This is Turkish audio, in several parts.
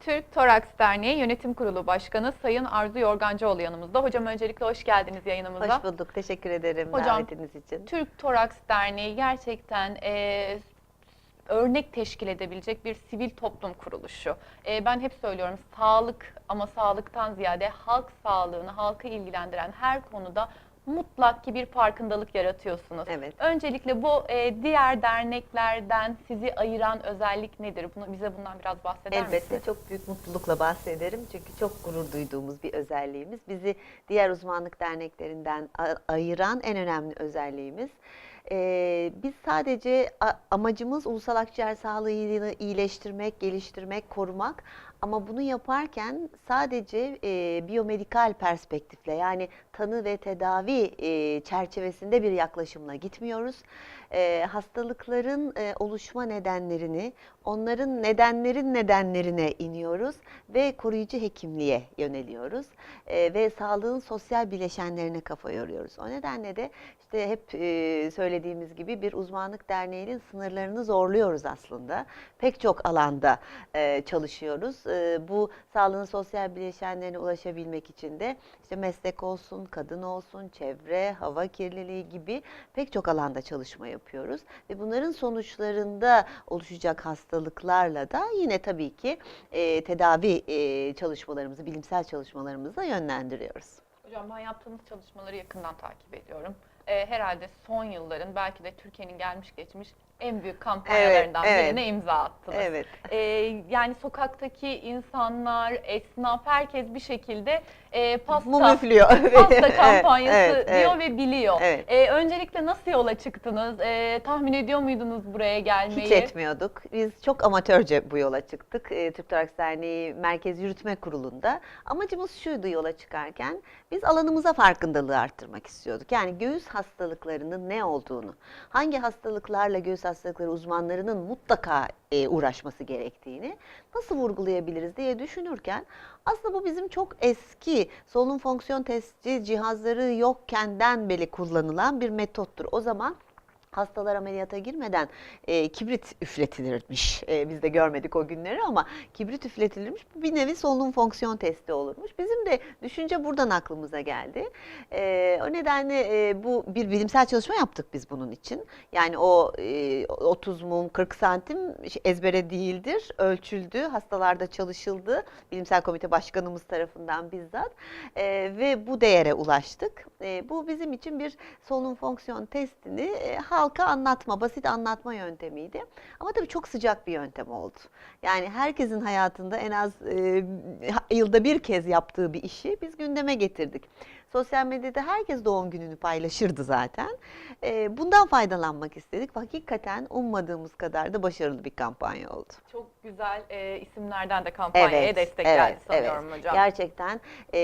Türk Toraks Derneği Yönetim Kurulu Başkanı Sayın Arzu Yorgancıoğlu yanımızda. Hocam öncelikle hoş geldiniz yayınımıza. Hoş bulduk. Teşekkür ederim Hocam, davetiniz için. Türk Toraks Derneği gerçekten e, örnek teşkil edebilecek bir sivil toplum kuruluşu. E, ben hep söylüyorum sağlık ama sağlıktan ziyade halk sağlığını, halkı ilgilendiren her konuda mutlak ki bir farkındalık yaratıyorsunuz. Evet. Öncelikle bu e, diğer derneklerden sizi ayıran özellik nedir? Bunu bize bundan biraz bahseder Elbette misiniz? çok büyük mutlulukla bahsederim. Çünkü çok gurur duyduğumuz bir özelliğimiz. Bizi diğer uzmanlık derneklerinden ayıran en önemli özelliğimiz. Ee, biz sadece amacımız ulusal akciğer sağlığını iyileştirmek, geliştirmek, korumak. Ama bunu yaparken sadece e, biyomedikal perspektifle yani tanı ve tedavi e, çerçevesinde bir yaklaşımla gitmiyoruz. E, hastalıkların e, oluşma nedenlerini, onların nedenlerin nedenlerine iniyoruz ve koruyucu hekimliğe yöneliyoruz E, ve sağlığın sosyal bileşenlerine kafa yoruyoruz. O nedenle de işte hep e, söylediğimiz gibi bir uzmanlık derneğinin sınırlarını zorluyoruz aslında. Pek çok alanda e, çalışıyoruz. E, bu sağlığın sosyal bileşenlerine ulaşabilmek için de işte meslek olsun, kadın olsun, çevre, hava kirliliği gibi pek çok alanda çalışma yapıyoruz. Ve bunların sonuçlarında oluşacak hastalıklarla da yine tabii ki e, tedavi e, çalışmalarımızı, bilimsel çalışmalarımızı yönlendiriyoruz. Hocam ben yaptığınız çalışmaları yakından takip ediyorum. Ee, herhalde son yılların belki de Türkiye'nin gelmiş geçmiş en büyük kampanyalarından Evet, evet. birine imza attınız. Evet. Ee, yani sokaktaki insanlar, esnaf, herkes bir şekilde e, pasta, Mum üflüyor. pasta Evet, kampanyası evet, diyor evet. ve biliyor. Evet. Ee, öncelikle nasıl yola çıktınız? Ee, tahmin ediyor muydunuz buraya gelmeyi? Hiç etmiyorduk. Biz çok amatörce bu yola çıktık. E, Türk Toraks Derneği Merkez Yürütme Kurulu'nda. Amacımız şuydu yola çıkarken. Biz alanımıza farkındalığı arttırmak istiyorduk. Yani göğüs hastalıklarının ne olduğunu, hangi hastalıklarla göğüs hastalıkları uzmanlarının mutlaka e, uğraşması gerektiğini nasıl vurgulayabiliriz diye düşünürken aslında bu bizim çok eski solunum fonksiyon testi cihazları yokkenden beri kullanılan bir metottur. O zaman hastalar ameliyata girmeden e, kibrit üfletilirmiş. E, biz de görmedik o günleri ama kibrit üfletilirmiş. Bir nevi solunum fonksiyon testi olurmuş. Bizim de düşünce buradan aklımıza geldi. E, o nedenle e, bu bir bilimsel çalışma yaptık biz bunun için. Yani o e, 30 mum 40 santim ezbere değildir. Ölçüldü, hastalarda çalışıldı. Bilimsel komite başkanımız tarafından bizzat. E, ve bu değere ulaştık. E, bu bizim için bir solunum fonksiyon testini e, halka anlatma, basit anlatma yöntemiydi. Ama tabii çok sıcak bir yöntem oldu. Yani herkesin hayatında en az e, yılda bir kez yaptığı bir işi biz gündeme getirdik. Sosyal medyada herkes doğum gününü paylaşırdı zaten. E, bundan faydalanmak istedik. Hakikaten ummadığımız kadar da başarılı bir kampanya oldu. Çok güzel e, isimlerden de kampanyaya destek geldi sanıyorum hocam. Gerçekten e,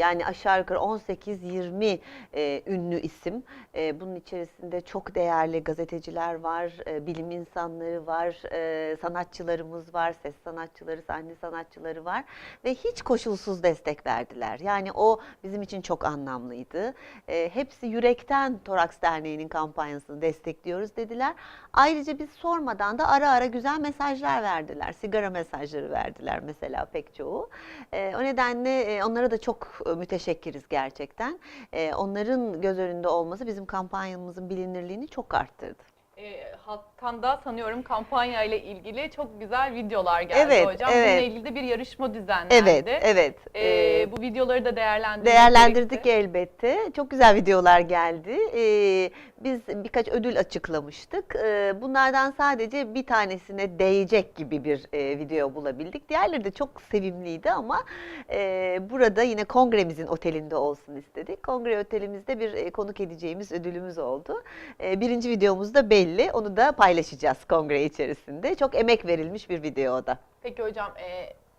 yani aşağı yukarı 18-20 e, ünlü isim. E, bunun içerisinde çok değerli gazeteciler var, e, bilim insanları var, e, sanatçılarımız var, ses sanatçıları, sahne sanatçıları var ve hiç koşulsuz destek verdiler. Yani o bizim için çok anlamlıydı. E, hepsi yürekten Toraks Derneği'nin kampanyasını destekliyoruz dediler. Ayrıca biz sormadan da ara ara güzel mesajlar verdiler. Sigara mesajları verdiler mesela pek çoğu. E, o nedenle e, onlara da çok e, müteşekkiriz gerçekten. E, onların göz önünde olması bizim kampanyamızın bilinirliğini çok arttırdı. E, halktan da sanıyorum kampanya ile ilgili çok güzel videolar geldi Evet, hocam. evet. Bununla ilgili de bir yarışma düzenlendi. Evet, evet. E, E, bu videoları da değerlendirdik. Değerlendirdik elbette. Çok güzel videolar geldi. Ee, biz birkaç ödül açıklamıştık. Ee, bunlardan sadece bir tanesine değecek gibi bir e, video bulabildik. Diğerleri de çok sevimliydi ama e, burada yine kongremizin otelinde olsun istedik. Kongre otelimizde bir e, konuk edeceğimiz ödülümüz oldu. Birinci videomuz da belli. Onu da paylaşacağız kongre içerisinde. Çok emek verilmiş bir video da. Peki hocam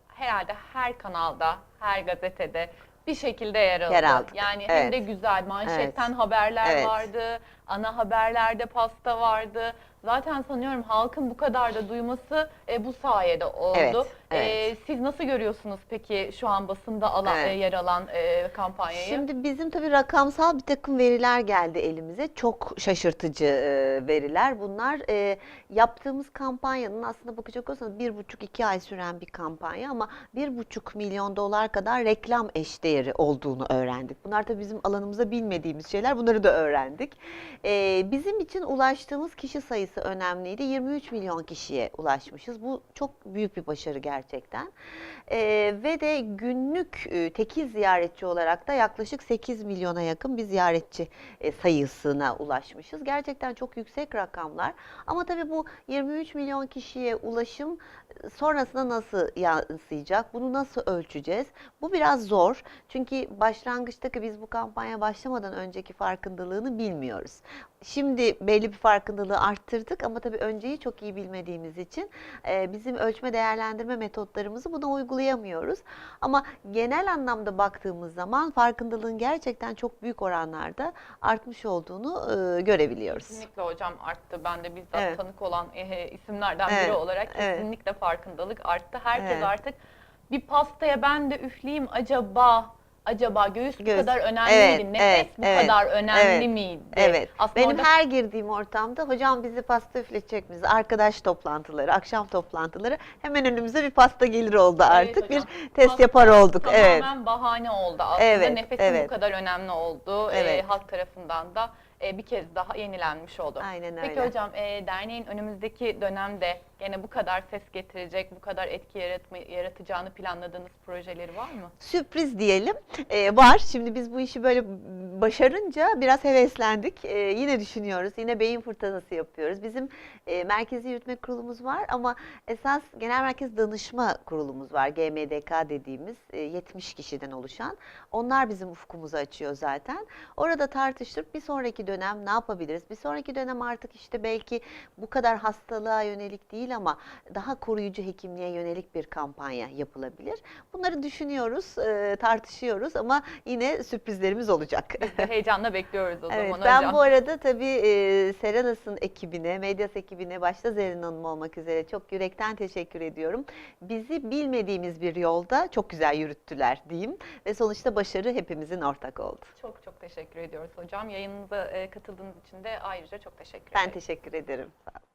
herhalde her kanalda, her gazetede bir şekilde yer aldı. Yer aldı. Yani hem Evet. de güzel manşetten Evet. haberler Evet. vardı, ana haberlerde pasta vardı. Zaten sanıyorum halkın bu kadar da duyması e, bu sayede oldu. Evet, E, E, siz nasıl görüyorsunuz peki şu an basında alan, Evet. e, yer alan e, kampanyayı? Şimdi bizim tabii rakamsal bir takım veriler geldi elimize. Çok şaşırtıcı e, veriler. Bunlar e, yaptığımız kampanyanın aslında bakacak olursanız bir buçuk iki ay süren bir kampanya ama bir buçuk milyon dolar kadar reklam eşdeğeri olduğunu öğrendik. Bunlar tabii bizim alanımıza bilmediğimiz şeyler. Bunları da öğrendik. E, bizim için ulaştığımız kişi sayısı önemliydi. 23 milyon kişiye ulaşmışız. Bu çok büyük bir başarı gerçekten. Ee, ve de günlük e, tekil ziyaretçi olarak da yaklaşık 8 milyona yakın bir ziyaretçi e, sayısına ulaşmışız. Gerçekten çok yüksek rakamlar. Ama tabii bu 23 milyon kişiye ulaşım e, sonrasında nasıl yansıyacak? Bunu nasıl ölçeceğiz? Bu biraz zor. Çünkü başlangıçtaki biz bu kampanya başlamadan önceki farkındalığını bilmiyoruz. Şimdi belli bir farkındalığı arttırdık ama tabii önceyi çok iyi bilmediğimiz için e, bizim ölçme değerlendirme metotlarımızı buna uygulayamıyoruz. Ama genel anlamda baktığımız zaman farkındalığın gerçekten çok büyük oranlarda artmış olduğunu e, görebiliyoruz. Kesinlikle hocam arttı. Ben de bizzat Evet. tanık olan e, isimlerden biri Evet, olarak evet. kesinlikle farkındalık arttı. Herkes Evet. artık bir pastaya ben de üfleyeyim acaba acaba göğüs, bu Göğüs. kadar önemli Evet, miydi? Nefes evet, bu evet, kadar önemli evet, miydi? Evet. Aslında Benim orada her girdiğim ortamda hocam bizi pasta üfletecek miyiz? Arkadaş toplantıları, akşam toplantıları hemen önümüze bir pasta gelir oldu Evet artık. hocam. Bir test Pasta yapar olduk. Evet. Tamamen bahane oldu aslında. Evet, Nefesin evet. bu kadar önemli olduğu e, Evet. halk tarafından da e, bir kez daha yenilenmiş oldu. Aynen Peki öyle. hocam e, derneğin önümüzdeki dönemde gene bu kadar ses getirecek, bu kadar etki yaratma, yaratacağını planladığınız projeleri var mı? Sürpriz diyelim. Ee, var. Şimdi biz bu işi böyle başarınca biraz heveslendik. Ee, yine düşünüyoruz. Yine beyin fırtınası yapıyoruz. Bizim e, merkezi yürütme kurulumuz var ama esas genel merkez danışma kurulumuz var. GMDK dediğimiz e, 70 kişiden oluşan. Onlar bizim ufkumuzu açıyor zaten. Orada tartıştık. Bir sonraki dönem ne yapabiliriz? Bir sonraki dönem artık işte belki bu kadar hastalığa yönelik değil ama daha koruyucu hekimliğe yönelik bir kampanya yapılabilir. Bunları düşünüyoruz, e, tartışıyoruz ama yine sürprizlerimiz olacak. Biz de heyecanla bekliyoruz o Evet, zaman ben hocam. bu arada tabii e, Serenas'ın ekibine, Medyas ekibine başta Zerrin Hanım olmak üzere çok yürekten teşekkür ediyorum. Bizi bilmediğimiz bir yolda çok güzel yürüttüler diyeyim ve sonuçta başarı hepimizin ortak oldu. Çok çok teşekkür ediyoruz hocam. Yayınımıza e, katıldığınız için de ayrıca çok teşekkür Ben ederim. teşekkür ederim. Sağ olun.